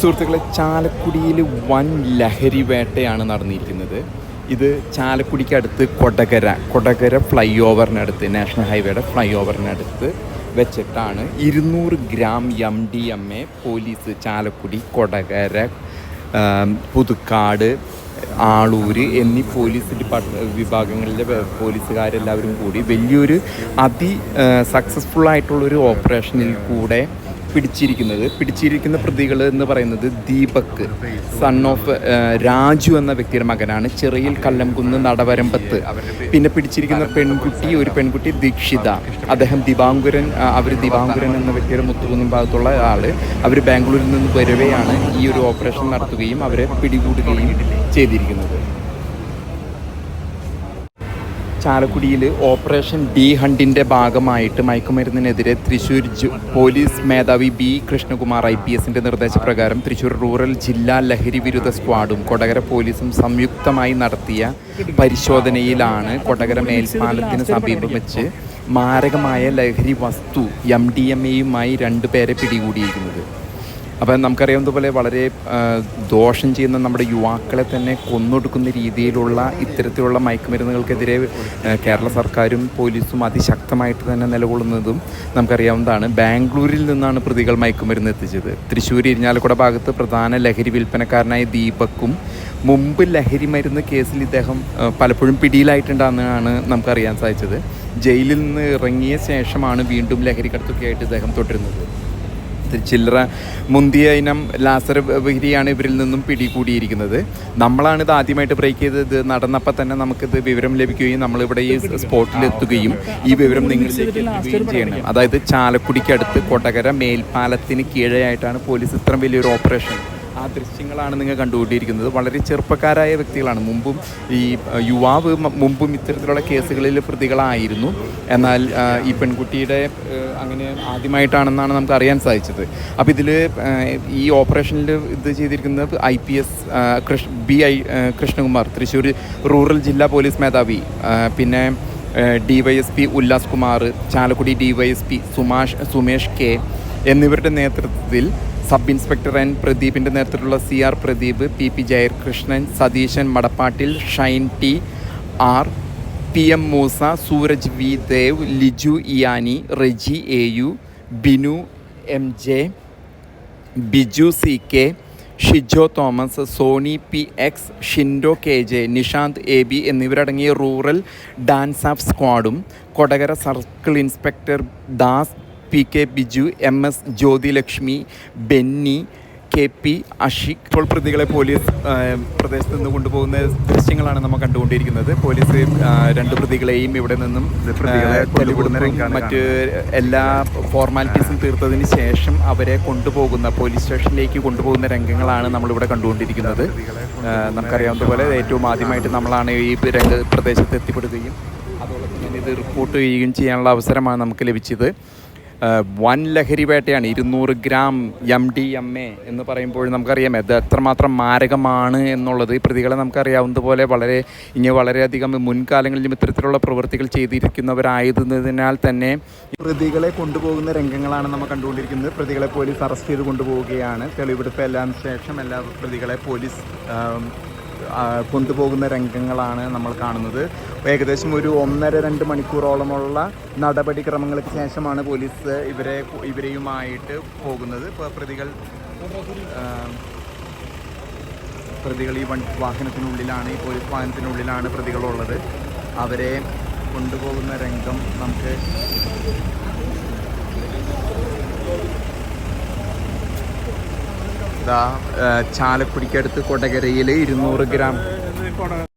സുഹൃത്തുക്കളെ ചാലക്കുടിയിൽ വൻ ലഹരി വേട്ടയാണ് നടന്നിരിക്കുന്നത്. ഇത് ചാലക്കുടിക്ക് അടുത്ത് കൊടകര കൊടകര ഫ്ലൈ ഓവറിനടുത്ത് നാഷണൽ ഹൈവേയുടെ ഫ്ലൈ ഓവറിനടുത്ത് വെച്ചിട്ടാണ് ഇരുന്നൂറ് gram M D M A police Chalakudy Kodakara Puthukkad Aloor എന്നീ പോലീസ് ഡിപ്പാർട്ട് വിഭാഗങ്ങളിലെ പോലീസുകാരെല്ലാവരും കൂടി വലിയൊരു അതി സക്സസ്ഫുൾ ആയിട്ടുള്ളൊരു ഓപ്പറേഷനിൽ കൂടെ പിടിച്ചിരിക്കുന്നത് പിടിച്ചിരിക്കുന്ന പ്രതികൾ എന്ന് പറയുന്നത് ദീപക്. സൺ ഓഫ് രാജു എന്ന വ്യക്തിയുടെ മകനാണ്. ചെറിയിൽ കല്ലംകുന്ന് നടവരമ്പത്ത്. പിന്നെ പിടിച്ചിരിക്കുന്ന പെൺകുട്ടി ഒരു പെൺകുട്ടി ദീക്ഷിത. അദ്ദേഹം ദിവാങ്കുരൻ അവർ ദിവാങ്കുരൻ എന്ന വ്യക്തിയുടെ മുത്തുകുന്നം ഭാഗത്തുള്ള ആൾ. അവർ ബാംഗ്ലൂരിൽ നിന്ന് വരവെയാണ് ഈ ഒരു ഓപ്പറേഷൻ നടത്തുകയും അവരെ പിടികൂടുകയും ചെയ്തിരിക്കുന്നത് ചാലക്കുടിയിൽ ഓപ്പറേഷൻ ഡി ഹണ്ടിന്റെ ഭാഗമായിട്ട് മയക്കുമരുന്നിനെതിരെ തൃശൂർ പോലീസ് മേധാവി ബി കൃഷ്ണകുമാർ ഐ പി എസിന്റെ നിർദ്ദേശപ്രകാരം തൃശൂർ റൂറൽ ജില്ലാ ലഹരി വിരുദ്ധ സ്ക്വാഡും കൊടകര പോലീസും സംയുക്തമായി നടത്തിയ പരിശോധനയിലാണ് കൊടകര മേൽപ്പാലത്തിന് സമീപം വെച്ച് മാരകമായ ലഹരി വസ്തു എം ഡി എം എയുമായി രണ്ടുപേരെ പിടികൂടിയിരിക്കുന്നത്. അപ്പം നമുക്കറിയാവുന്നതുപോലെ വളരെ ദോഷം ചെയ്യുന്ന നമ്മുടെ യുവാക്കളെ തന്നെ കൊന്നൊടുക്കുന്ന രീതിയിലുള്ള ഇത്തരത്തിലുള്ള മയക്കുമരുന്നുകൾക്കെതിരെ കേരള സർക്കാരും പോലീസും അതിശക്തമായിട്ട് തന്നെ നിലകൊള്ളുന്നതും നമുക്കറിയാവുന്നതാണ്. ബാംഗ്ലൂരിൽ നിന്നാണ് പ്രതികൾ മയക്കുമരുന്ന് എത്തിച്ചത്. തൃശ്ശൂർ ഇരിഞ്ഞാലക്കുട ഭാഗത്ത് പ്രധാന ലഹരി വിൽപ്പനക്കാരനായ ദീപക്കും മുമ്പ് ലഹരി മരുന്ന് കേസിൽ ഇദ്ദേഹം പലപ്പോഴും പിടിയിലായിട്ടുണ്ടെന്നാണ് നമുക്കറിയാൻ സാധിച്ചത്. ജയിലിൽ നിന്ന് ഇറങ്ങിയ ശേഷമാണ് വീണ്ടും ലഹരി കടത്തൊക്കെയായിട്ട് ഇദ്ദേഹം തുടരുന്നത്. ചില്ലറ മുന്തിയ ഇനം ലാസർ ബഹിരിയാണ് ഇവരിൽ നിന്നും പിടികൂടിയിരിക്കുന്നത്. നമ്മളാണ് ഇത് ആദ്യമായിട്ട് ബ്രേക്ക് ചെയ്തത്. ഇത് നടന്നപ്പോൾ തന്നെ നമുക്കിത് വിവരം ലഭിക്കുകയും നമ്മളിവിടെ ഈ സ്പോട്ടിൽ എത്തുകയും ഈ വിവരം നിങ്ങളിലേക്ക് എത്തുകയും ചെയ്യണം. അതായത് ചാലക്കുടിക്കടുത്ത് കൊടകര മേൽപ്പാലത്തിന് കീഴെയായിട്ടാണ് പോലീസ് ഇത്രയും വലിയൊരു ഓപ്പറേഷൻ ആ ദൃശ്യങ്ങളാണ് നിങ്ങൾ കണ്ടുകൊണ്ടിരിക്കുന്നത്. വളരെ ചെറുപ്പക്കാരായ വ്യക്തികളാണ്. മുമ്പും ഈ യുവാവ് മുമ്പും ഇത്തരത്തിലുള്ള കേസുകളിൽ പ്രതികളായിരുന്നു. എന്നാൽ ഈ പെൺകുട്ടിയുടെ അങ്ങനെ ആദ്യമായിട്ടാണെന്നാണ് നമുക്ക് അറിയാൻ സാധിച്ചത്. അപ്പോൾ ഇതിൽ ഈ ഓപ്പറേഷനിൽ ഇത് ചെയ്തിരിക്കുന്നത് I P S Krish B I Krishnakumar Thrissur rural ജില്ലാ പോലീസ് മേധാവി. പിന്നെ D Y S P Ullas Kumar Chalakudy D Y S P Sumash Sumesh K എന്നിവരുടെ നേതൃത്വത്തിൽ സബ് ഇൻസ്പെക്ടർ എൻ പ്രദീപിന്റെ നേതൃത്വത്തിലുള്ള C R Pradeep P P Jayakrishnan Satheesan Madappattil Shine T R P M Moosa Sooraj V Dev Liju Iyani Reji A U Binu M J Biju C K Shijo Thomas Sony P X Shindo K J Nishanth A B എന്നിവരടങ്ങിയ rural DANSAF സ്ക്വാഡും Kodakara circle inspector Das P K Biju M S Jyothilakshmi Benny K P Ashiq ഇപ്പോൾ പ്രതികളെ police പ്രദേശത്ത് നിന്ന് കൊണ്ടുപോകുന്ന ദൃശ്യങ്ങളാണ് നമ്മൾ കണ്ടുകൊണ്ടിരിക്കുന്നത്. പോലീസ് രണ്ട് പ്രതികളെയും ഇവിടെ നിന്നും മറ്റ് എല്ലാ ഫോർമാലിറ്റീസും തീർത്തതിന് ശേഷം അവരെ കൊണ്ടുപോകുന്ന പോലീസ് സ്റ്റേഷനിലേക്ക് കൊണ്ടുപോകുന്ന രംഗങ്ങളാണ് നമ്മളിവിടെ കണ്ടുകൊണ്ടിരിക്കുന്നത്. നമുക്കറിയാവുന്ന പോലെ ഏറ്റവും ആദ്യമായിട്ട് നമ്മളാണ് ഈ രംഗ പ്രദേശത്ത് എത്തിപ്പെടുകയും അതോടൊപ്പം തന്നെ ഇത് റിപ്പോർട്ട് ചെയ്യുകയും ചെയ്യാനുള്ള അവസരമാണ് നമുക്ക് ലഭിച്ചത്. വൻ ലഹരി വേട്ടയാണ് ഇരുന്നൂറ് gram M D M A എന്ന് പറയുമ്പോൾ നമുക്കറിയാം ഇത് എത്രമാത്രം മാരകമാണ് എന്നുള്ളത്. പ്രതികളെ നമുക്കറിയാവുന്നതുപോലെ വളരെ ഇനി വളരെയധികം മുൻകാലങ്ങളിലും ഇത്തരത്തിലുള്ള പ്രവൃത്തികൾ ചെയ്തിരിക്കുന്നവരായതിനാൽ തന്നെ പ്രതികളെ കൊണ്ടുപോകുന്ന രംഗങ്ങളാണ് നമ്മൾ കണ്ടുകൊണ്ടിരിക്കുന്നത്. പ്രതികളെ പോലീസ് അറസ്റ്റ് ചെയ്ത് കൊണ്ടുപോവുകയാണ്. തെളിവെടുപ്പ് എല്ലാം ശേഷം എല്ലാ പ്രതികളെ പോലീസ് കൊണ്ടുപോകുന്ന രംഗങ്ങളാണ് നമ്മൾ കാണുന്നത്. ഏകദേശം ഒരു ഒന്നര രണ്ട് മണിക്കൂറോളമുള്ള നടപടിക്രമങ്ങൾക്ക് ശേഷമാണ് പോലീസ് ഇവരെ ഇവരെയുമായിട്ട് പോകുന്നത്. പ്രതികൾ പ്രതികൾ ഈ വൺ വാഹനത്തിനുള്ളിലാണ് ഈ പോലീസ് വാഹനത്തിനുള്ളിലാണ് പ്രതികളുള്ളത്. അവരെ കൊണ്ടുപോകുന്ന രംഗം നമുക്ക് ഇതാ ചാലക്കുടിക്കടുത്ത് കൊടകരയിൽ ഇരുന്നൂറ് ഗ്രാം.